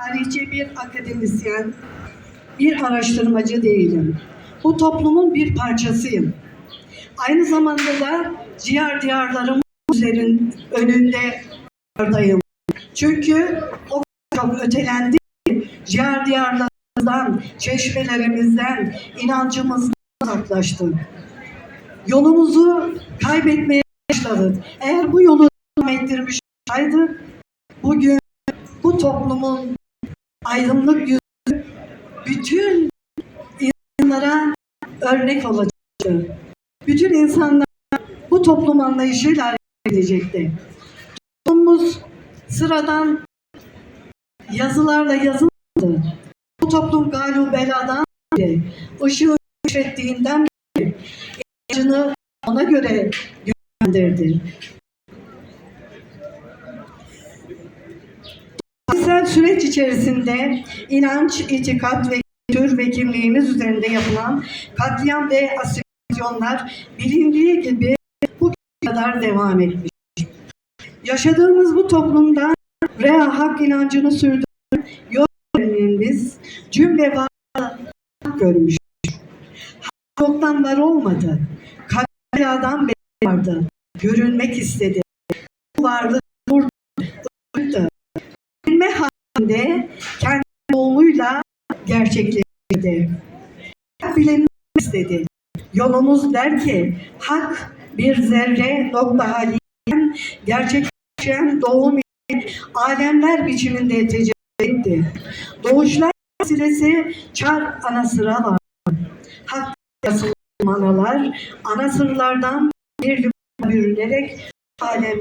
tarihçi bir akademisyen, bir araştırmacı değilim. Bu toplumun bir parçasıyım. Aynı zamanda da ciğer diyarlarım üzerin önünde yardayım. Çünkü o çok ötelendi ciğer diyarlarımızdan, çeşmelerimizden, inancımızdan uzaklaştı. Yolumuzu kaybetmeye başladık. Eğer bu yolu devam ettirmiş olsaydı bugün bu toplumun aydınlık yüzü bütün insanlara örnek olacaktı. Bütün insanlar bu toplum anlayışıyla hareket edecekti. Toplumumuz sıradan yazılarla yazılmadı. Bu toplum galu beladan beri, ışığı keşfettiğinden beri ona göre yönlendirdi. Süreç içerisinde inanç, itikat ve kültür ve kimliğimiz üzerinde yapılan katliam ve asimilasyonlar bilindiği gibi bu kadar devam etmiş. Yaşadığımız bu toplumda rea hak inancını sürdüren yol öğrenimimiz cümle var görmüş. Hak yoktan var olmadı. Kalpli adam vardı. Görünmek istedi. Bu varlık gerçekleştirdi. Bilinmek istedi. Yolumuz der ki hak bir zerre nokta haliyen gerçekleşen doğum ile alemler biçiminde tecelli etti. Doğuşlar silsilesi çar ana sıra var. Hak yasıl manalar ana sırlardan bir bürünerek alem